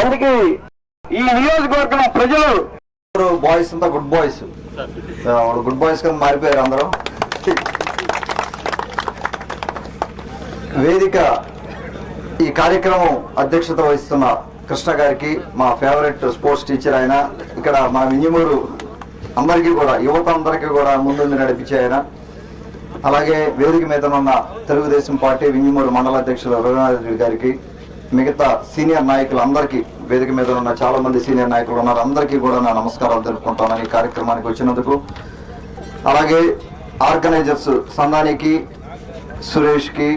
అందుకే ఈ నియోజకవర్గం ప్రజలు బాయ్స్ అంతా గుడ్ బాయ్స్. గుడ్ బాయ్స్ కింద మారిపోయారు అందరూ. వేదిక. ఈ కార్యక్రమం అధ్యక్షత వహిస్తున్న కృష్ణ గారికి మా ఫేవరెట్ స్పోర్ట్స్ టీచర్ ఆయన ఇక్కడ మా వింజమూరు అందరికీ కూడా యువత అందరికీ కూడా ముందుంది నడిపించే ఆయన. అలాగే వేదిక మీద ఉన్న తెలుగుదేశం పార్టీ వింజమూరు మండల అధ్యక్షులు రఘునాథ్ రెడ్డి గారికి మిగతా సీనియర్ నాయకులు అందరికీ వేదిక మీద ఉన్న చాలా మంది సీనియర్ నాయకులు ఉన్నారు అందరికీ కూడా నా నమస్కారాలు తెలుపుకుంటాను ఈ కార్యక్రమానికి వచ్చినందుకు. అలాగే organisers సందానికి సురేష్కి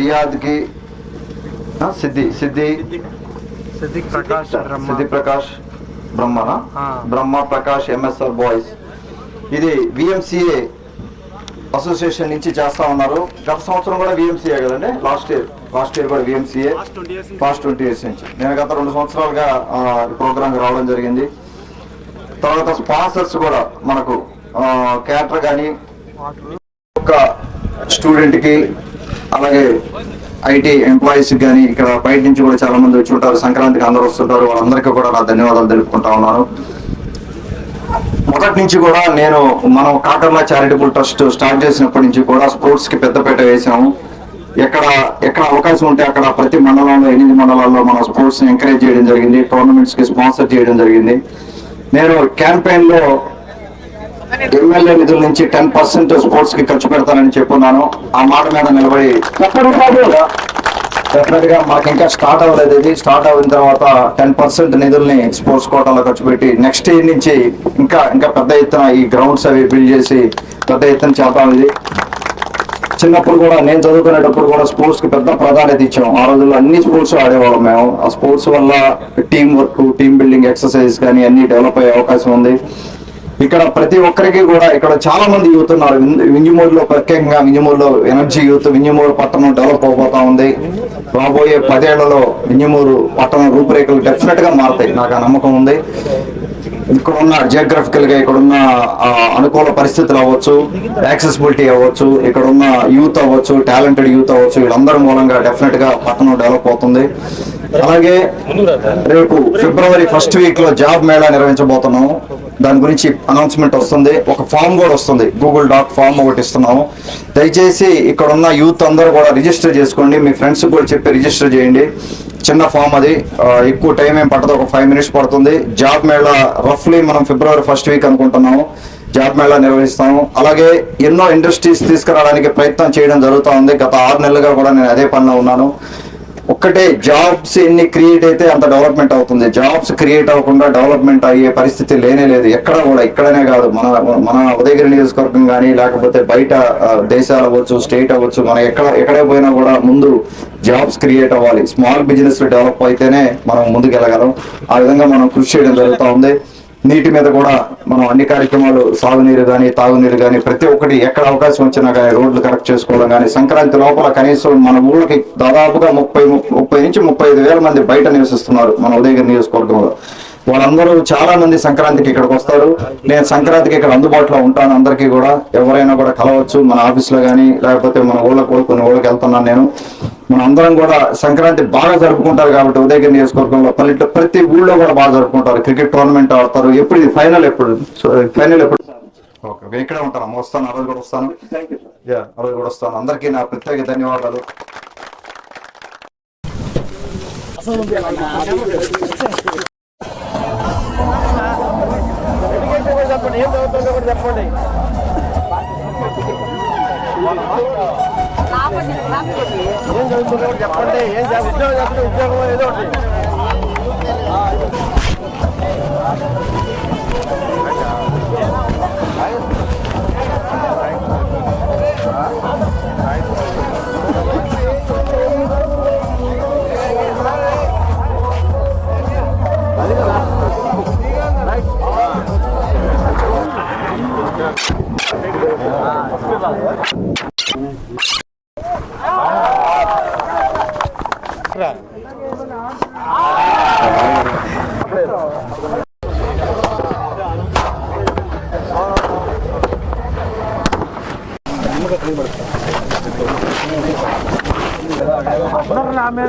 రియాద్కి Siddhi Siddhi. Siddhi Prakash బ్రహ్మనా. Brahma Prakash MSR boys ఇది విఎంసిఏ అసోసియేషన్ నుంచి చేస్తా ఉన్నారు. గత సంవత్సరం కూడా విఎంసీఏ కదండి? Last year. లాస్ట్ ఇయర్ కూడా విఎంసీఏ పాస్ట్ ట్వంటీ ఇయర్స్ నుంచి. నేను గత రెండు సంవత్సరాలుగా ప్రోగ్రామ్ రావడం జరిగింది. తర్వాత స్పాన్సర్స్ కూడా మనకు క్యాటర్ కానీ ఒక స్టూడెంట్కి అలాగే ఐటీ ఎంప్లాయీస్ కానీ ఇక్కడ బయట నుంచి కూడా చాలా మంది వచ్చి ఉంటారు. సంక్రాంతికి అందరూ వస్తుంటారు. వాళ్ళందరికీ కూడా నా ధన్యవాదాలు తెలుపుకుంటా ఉన్నాను. మొదటి నుంచి కూడా నేను మనం కాకర్లా చారిటబుల్ ట్రస్ట్ స్టార్ట్ చేసినప్పటి నుంచి కూడా స్పోర్ట్స్కి వేసాము ఎక్కడ ఎక్కడ అవకాశం ఉంటే అక్కడ ప్రతి మండలంలో ఎనిమిది మండలాల్లో మనం స్పోర్ట్స్ని ఎంకరేజ్ చేయడం జరిగింది. టోర్నమెంట్స్కి స్పాన్సర్ చేయడం జరిగింది. నేను క్యాంపెయిన్లో ఎమ్మెల్యే నిధుల నుంచి టెన్ పర్సెంట్ స్పోర్ట్స్కి ఖర్చు పెడతానని చెప్పున్నాను. ఆ మాట మీద నిలబడి డెఫినెట్గా మాకు ఇంకా స్టార్ట్ అవ్వలేదు ఇది. స్టార్ట్ అయిన తర్వాత టెన్ పర్సెంట్ నిధుల్ని స్పోర్ట్స్ కోటాలో ఖర్చు పెట్టి నెక్స్ట్ ఇయర్ నుంచి ఇంకా ఇంకా పెద్ద ఎత్తున ఈ గ్రౌండ్స్ అవి బిల్డ్ చేసి పెద్ద ఎత్తున చేద్దాం ఇది. చిన్నప్పుడు కూడా నేను చదువుకునేటప్పుడు కూడా స్పోర్ట్స్కి పెద్ద ప్రాధాన్యత ఇచ్చాం. ఆ రోజుల్లో అన్ని స్పోర్ట్స్ ఆడేవాళ్ళం మేము. ఆ స్పోర్ట్స్ వల్ల team work team building exercise కానీ అన్ని డెవలప్ అయ్యే అవకాశం ఉంది. ఇక్కడ ప్రతి ఒక్కరికి కూడా ఇక్కడ చాలా మంది యూత్ ఉన్నారు. వింజ- వింజమూరులో ప్రత్యేకంగా వింజమూరులో ఎనర్జీ యూత్ వింజమూరు పట్టణం డెవలప్ అవబోతా ఉంది. రాబోయే పదేళ్ళలో వింజమూరు పట్టణం రూపురేఖలు డెఫినెట్గా మారుతాయి. నాకు ఆ నమ్మకం ఉంది. ఇక్కడున్న జియోగ్రఫికల్గా ఇక్కడున్న ఉన్న అనుకూల పరిస్థితులు అవ్వచ్చు యాక్సెసిబిలిటీ అవ్వచ్చు ఇక్కడున్న యూత్ అవ్వచ్చు టాలెంటెడ్ యూత్ అవ్వచ్చు వీళ్ళందరి మూలంగా డెఫినెట్గా పట్టణం డెవలప్ అవుతుంది. అలాగే రేపు ఫిబ్రవరి ఫస్ట్ వీక్లో జాబ్ మేళా నిర్వహించబోతున్నాము దాని గురించి అనౌన్స్మెంట్ వస్తుంది. ఒక ఫామ్ కూడా వస్తుంది. గూగుల్ డాక్ ఫామ్ ఒకటి ఇస్తున్నాము. దయచేసి ఇక్కడ ఉన్న యూత్ అందరూ కూడా రిజిస్టర్ చేసుకోండి. మీ ఫ్రెండ్స్ కూడా చెప్పి రిజిస్టర్ చేయండి. చిన్న ఫామ్ అది. ఎక్కువ టైం ఏం పట్టదు. ఒక ఫైవ్ మినిట్స్ పడుతుంది. జాబ్ మేళా రఫ్లీ మనం ఫిబ్రవరి ఫస్ట్ వీక్ అనుకుంటున్నాము. జాబ్ మేళా నిర్వహిస్తాము. అలాగే ఎన్నో ఇండస్ట్రీస్ తీసుకురావడానికి ప్రయత్నం చేయడం జరుగుతూ ఉంది. గత ఆరు నెలలుగా కూడా నేను అదే పనిలో ఉన్నాను. ఒక్కటే జాబ్స్ ఎన్ని క్రియేట్ అయితే అంత డెవలప్మెంట్ అవుతుంది. జాబ్స్ క్రియేట్ అవ్వకుండా డెవలప్మెంట్ అయ్యే పరిస్థితి లేనే లేదు. ఎక్కడ కూడా ఇక్కడనే కాదు. మన మన ఉదయగిరి నియోజకవర్గం కానీ లేకపోతే బయట దేశాలు అవ్వచ్చు స్టేట్ అవ్వచ్చు మనం ఎక్కడ ఎక్కడే పోయినా కూడా ముందు జాబ్స్ క్రియేట్ అవ్వాలి. స్మాల్ బిజినెస్ డెవలప్ అయితేనే మనం ముందుకు వెళ్ళగలం ఆ విధంగా మనం కృషి చేయడం జరుగుతూ ఉంది. నీటి మీద కూడా మనం అన్ని కార్యక్రమాలు సాగునీరు కానీ తాగునీరు కానీ ప్రతి ఒక్కటి ఎక్కడ అవకాశం వచ్చినా కానీ రోడ్లు కరెక్ట్ చేసుకోవడం కానీ సంక్రాంతి లోపల కనీసం మన ఊళ్ళకి దాదాపుగా ముప్పై ముప్పై నుంచి ముప్పై ఐదు వేల మంది బయట నివసిస్తున్నారు మన ఉదయగిరి నియోజకవర్గంలో. వాళ్ళందరూ చాలా మంది సంక్రాంతికి ఇక్కడికి వస్తారు. నేను సంక్రాంతికి ఇక్కడ అందుబాటులో ఉంటాను అందరికీ కూడా. ఎవరైనా కూడా కలవచ్చు మన ఆఫీస్లో కానీ లేకపోతే మన ఊళ్ళకి కూడా కొన్ని ఊళ్ళకి వెళ్తున్నాను నేను. మన అందరం కూడా సంక్రాంతి బాగా జరుపుకుంటారు కాబట్టి ఉదయగిరి నియోజకవర్గంలో పల్లెటూరు ప్రతి ఊళ్ళో కూడా బాగా జరుపుకుంటారు. క్రికెట్ టోర్నమెంట్ ఆడతారు. ఎప్పుడు ఇది ఫైనల్ ఎప్పుడు? ఫైనల్ ఎప్పుడు? ఓకే ఓకే ఇక్కడే ఉంటాను. వస్తాను ఆ రోజు కూడా వస్తాను. యా ఆ రోజు కూడా వస్తాను. అందరికీ నా ప్రత్యేక ధన్యవాదాలు. అది ఏం చదువుతుందో కూడా చెప్పండి ఏం చదువుతుందో చెప్పండి ఏం ఉద్యోగం చేస్తుంటే ఉద్యోగం ఏదో ఒకటి Thank you. డాక్టర్ పునర్నామే